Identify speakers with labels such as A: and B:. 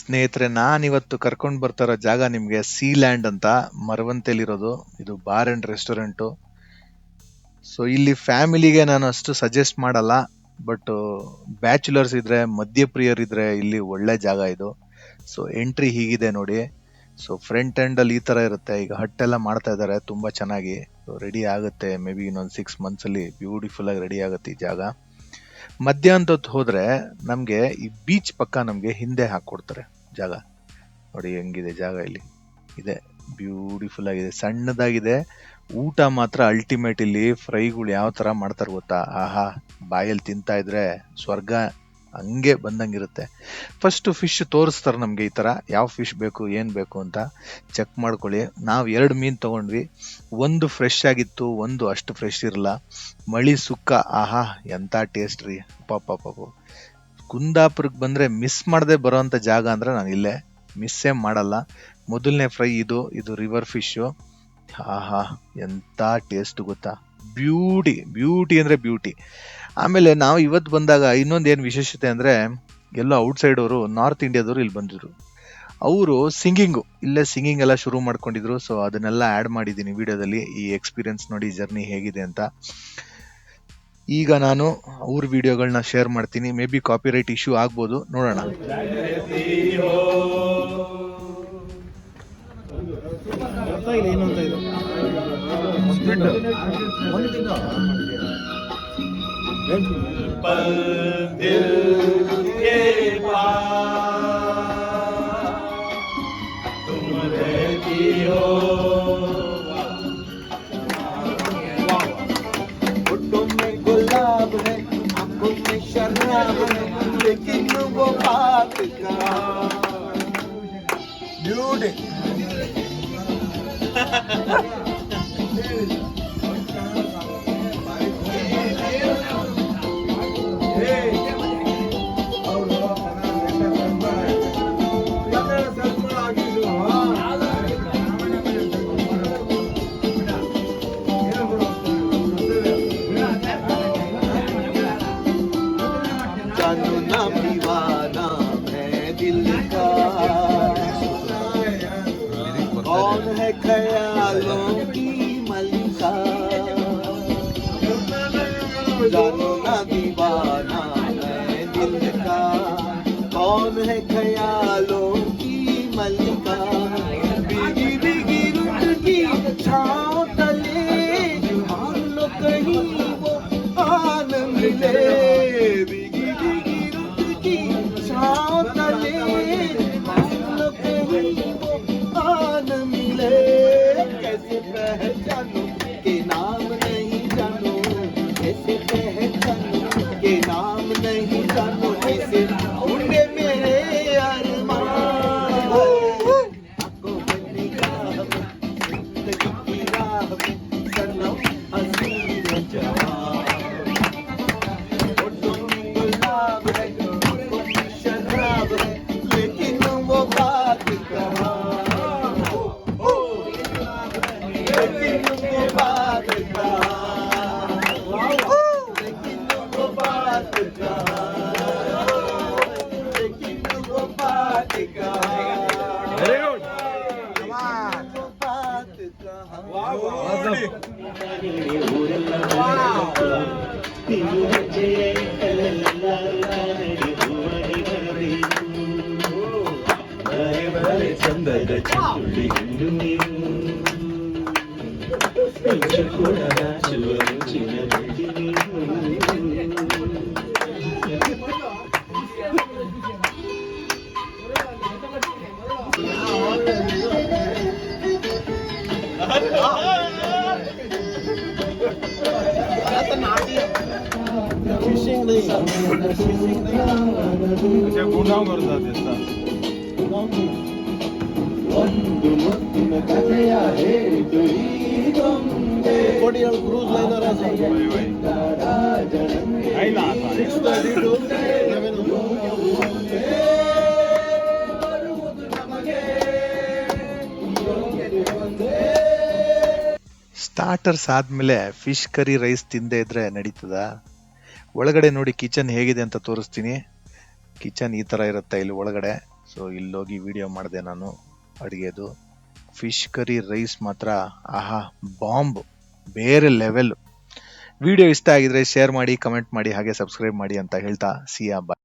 A: ಸ್ನೇಹಿತರೆ, ನಾನಿವತ್ತು ಕರ್ಕೊಂಡು ಬರ್ತಾರೋ ಜಾಗ ನಿಮಗೆ ಸೀ ಲ್ಯಾಂಡ್ ಅಂತ ಮರವಂತೆಲಿರೋದು. ಇದು ಬಾರ್ ಅಂಡ್ ರೆಸ್ಟೋರೆಂಟು ಸೊ ಇಲ್ಲಿ ಫ್ಯಾಮಿಲಿಗೆ ನಾನು ಅಷ್ಟು ಸಜೆಸ್ಟ್ ಮಾಡಲ್ಲ. ಬಟ್ ಬ್ಯಾಚುಲರ್ಸ್ ಇದ್ರೆ ಮದ್ಯಪ್ರಿಯರ್ ಇದ್ರೆ ಇಲ್ಲಿ ಒಳ್ಳೆ ಜಾಗ ಇದು. ಸೊ ಎಂಟ್ರಿ ಹೀಗಿದೆ ನೋಡಿ. ಸೊ ಫ್ರಂಟ್ ಎಂಡ್ ಅಲ್ಲಿ ಈ ತರ ಇರುತ್ತೆ. ಈಗ ಹಟ್ಟೆಲ್ಲ ಮಾಡ್ತಾ ಇದ್ದಾರೆ, ತುಂಬಾ ಚೆನ್ನಾಗಿ. ರೆಡಿ ಆಗುತ್ತೆ. ಮೇ ಬಿ ಇನ್ನೊಂದು ಸಿಕ್ಸ್ ಮಂತ್ಸ್ ಅಲ್ಲಿ ಬ್ಯೂಟಿಫುಲ್ ಆಗಿ ರೆಡಿ ಆಗುತ್ತೆ ಈ ಜಾಗ. ಮಧ್ಯಾಹ್ನದ ಹೊತ್ತು ಹೋದ್ರೆ ನಮ್ಗೆ ಈ ಬೀಚ್ ಪಕ್ಕ ನಮ್ಗೆ ಹಿಂದೆ ಹಾಕೊಡ್ತಾರೆ ಜಾಗ. ನೋಡಿ ಹೆಂಗಿದೆ ಜಾಗ ಇಲ್ಲಿ. ಇದೆ ಬ್ಯೂಟಿಫುಲ್ ಆಗಿದೆ, ಸಣ್ಣದಾಗಿದೆ. ಊಟ ಮಾತ್ರ ಅಲ್ಟಿಮೇಟ್ ಇಲ್ಲಿ ಫ್ರೈಗಳು ಯಾವ ತರ ಮಾಡ್ತಾರೆ ಗೊತ್ತಾ? ಆಹಾ, ಬಾಯಲ್ಲಿ ತಿಂತಾ ಇದ್ರೆ ಸ್ವರ್ಗ ಹಂಗೆ ಬಂದಂಗಿರುತ್ತೆ ಫಸ್ಟ್ ಫಿಶ್ ತೋರಿಸ್ತಾರೆ ನಮಗೆ ಈ ತರ ಯಾವ ಫಿಶ್ ಬೇಕು, ಏನು ಬೇಕು ಅಂತ ಚೆಕ್ ಮಾಡ್ಕೊಳ್ಳಿ. ನಾವು ಎರಡು ಮೀನ್ ತಗೊಂಡ್ವಿ. ಒಂದು ಫ್ರೆಶ್ ಆಗಿತ್ತು, ಒಂದು ಅಷ್ಟು ಫ್ರೆಶ್ ಇರಲ್ಲ ಮಳಿ, ಸುಕ್ಕ, ಆಹಾ, ಎಂತ ಟೇಸ್ಟ್ ರೀ. ಪಾಪ ಪಾಪ ಕುಂದಾಪುರಕ್ಕೆ ಬಂದ್ರೆ ಮಿಸ್ ಮಾಡದೆ ಬರೋವಂಥ ಜಾಗ ಅಂದ್ರೆ ನಾನು ಇಲ್ಲೇ. ಮಿಸ್ಸೇ ಮಾಡಲ್ಲ. ಮೊದಲನೇ ಫ್ರೈ ಇದು ಇದು ರಿವರ್ ಫಿಶ್ ಆಹಾ, ಎಂತ ಟೇಸ್ಟ್ ಗೊತ್ತಾ. ಬ್ಯೂಟಿ ಬ್ಯೂಟಿ ಅಂದ್ರೆ ಬ್ಯೂಟಿ ಆಮೇಲೆ ನಾವು ಇವತ್ತು ಬಂದಾಗ ಇನ್ನೊಂದು ಏನು ವಿಶೇಷತೆ ಅಂದರೆ ಎಲ್ಲ ಔಟ್ಸೈಡ್ ಅವರು ನಾರ್ತ್ ಇಂಡಿಯಾದವರು ಇಲ್ಲಿ ಬಂದಿದ್ರು. ಅವರು ಸಿಂಗಿಂಗು ಇಲ್ಲೇ ಸಿಂಗಿಂಗ್ ಎಲ್ಲ ಶುರು ಮಾಡ್ಕೊಂಡಿದ್ರು. ಸೊ ಅದನ್ನೆಲ್ಲ ಆ್ಯಡ್ ಮಾಡಿದ್ದೀನಿ ವಿಡಿಯೋದಲ್ಲಿ. ಈ ಎಕ್ಸ್ಪೀರಿಯನ್ಸ್ ನೋಡಿ ಜರ್ನಿ ಹೇಗಿದೆ ಅಂತ. ಈಗ ನಾನು ಅವ್ರ ವಿಡಿಯೋಗಳನ್ನ ಶೇರ್ ಮಾಡ್ತೀನಿ. ಮೇ ಬಿ ಕಾಪಿರೈಟ್ ಇಶ್ಯೂ ಆಗ್ಬೋದು. ನೋಡೋಣ.
B: पल दिल के पास तुम रहती
C: हो फ़ोटो में गुलाब है आँखों में शराब है लेकिन वो बात का ड्यूड जानू ना दीवाना मैं दिल का। कौन है ख्यालों की मलिका? जानू ना दीवाना मैं दिल का। कौन है ख्यालों
B: 一路。 공장으로 다
D: 됐다. ಒಂದು ಮುತ್ತಿನ
B: ಕಥೆಯ ಹೇಳಿತು ಕ್ರೂಸ್ ಲೈನರ್
A: ಸ್ಟಾರ್ಟರ್ಸ್ ಆದ್ಮೇಲೆ ಫಿಶ್ ಕರಿ ರೈಸ್ ತಿಂದೇ ಇದ್ರೆ ನಡೀತದ? ಒಳಗಡೆ ನೋಡಿ ಕಿಚನ್ ಹೇಗಿದೆ ಅಂತ ತೋರಿಸ್ತೀನಿ. ಕಿಚನ್ ಈ ತರ ಇರುತ್ತೆ ಇಲ್ಲಿ ಒಳಗಡೆ? ಸೊ ಹೋಗಿ ವಿಡಿಯೋ ಮಾಡಿದೆ ನಾನು. ಅಡುಗೆದು. ಫಿಶ್ ಕರಿ ರೈಸ್ ಮಾತ್ರ, ಆಹಾ ಬಾಂಬ್ ಬೇರೆ ಲೆವೆಲ್ ವಿಡಿಯೋ ಇಷ್ಟ ಆಗಿದ್ರೆ ಶೇರ್ ಮಾಡಿ ಕಮೆಂಟ್ ಮಾಡಿ, ಹಾಗೆ ಸಬ್ಸ್ಕ್ರೈಬ್ ಮಾಡಿ ಅಂತ ಹೇಳ್ತಾ ಸಿಯಾ ಬಾಯ್